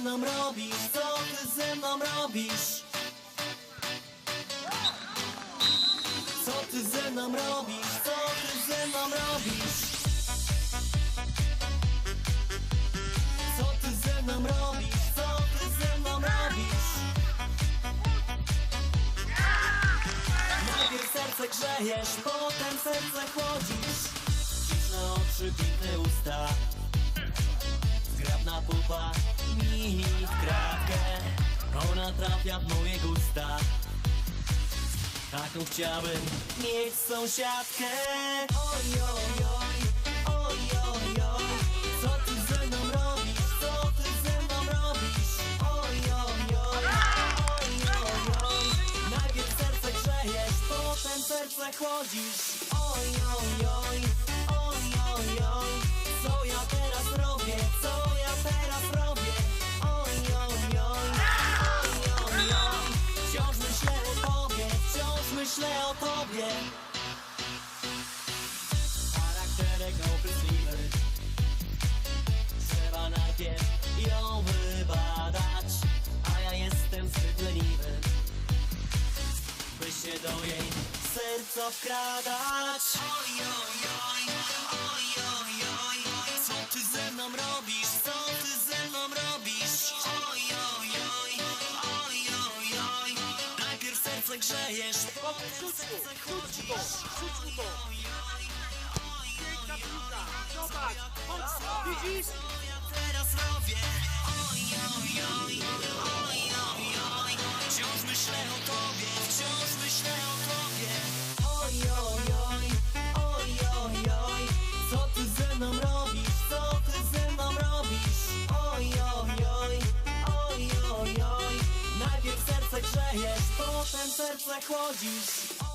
mną robisz? Co ty ze mną robisz? Co ty ze mną robisz? Co ty ze mną robisz? Co ty ze mną robisz? Co ty ze mną robisz? Serce grzejesz, potem serce chłodzisz Śliczne oczy, piękne usta pupa, mi w kratkę Ona trafia w moje gusta. Taką chciałbym mieć sąsiadkę. Oj, oj, oj, oj, oj, oj. Co ty ze mną robisz? Co ty ze mną robisz? Oj, oj, oj, oj, oj, oj. Najpierw serce grzejesz, potem serce chłodzisz. Oj, oj, oj, myślę o tobie. Charakterek opryskliwy Trzeba najpierw ją wybadać A ja jestem zbyt leniwy By się do jej serca wkradać. Oj, oj, oj, oj, serce grzejesz, potem serce chłodzisz Rzuć mu to! Piękna piłka! Zobacz! Chodź! Teraz robię? Oj, oj, oj, oj, oj, oj Wciąż myślę o tobie, wciąż myślę o tobie Oj, oj, oj, oj, oj, oj Co ty ze mną robisz? Co ty ze mną robisz? Oj, oj, oj, oj, oj, oj Najpierw serce grzejesz, potem serce chłodzisz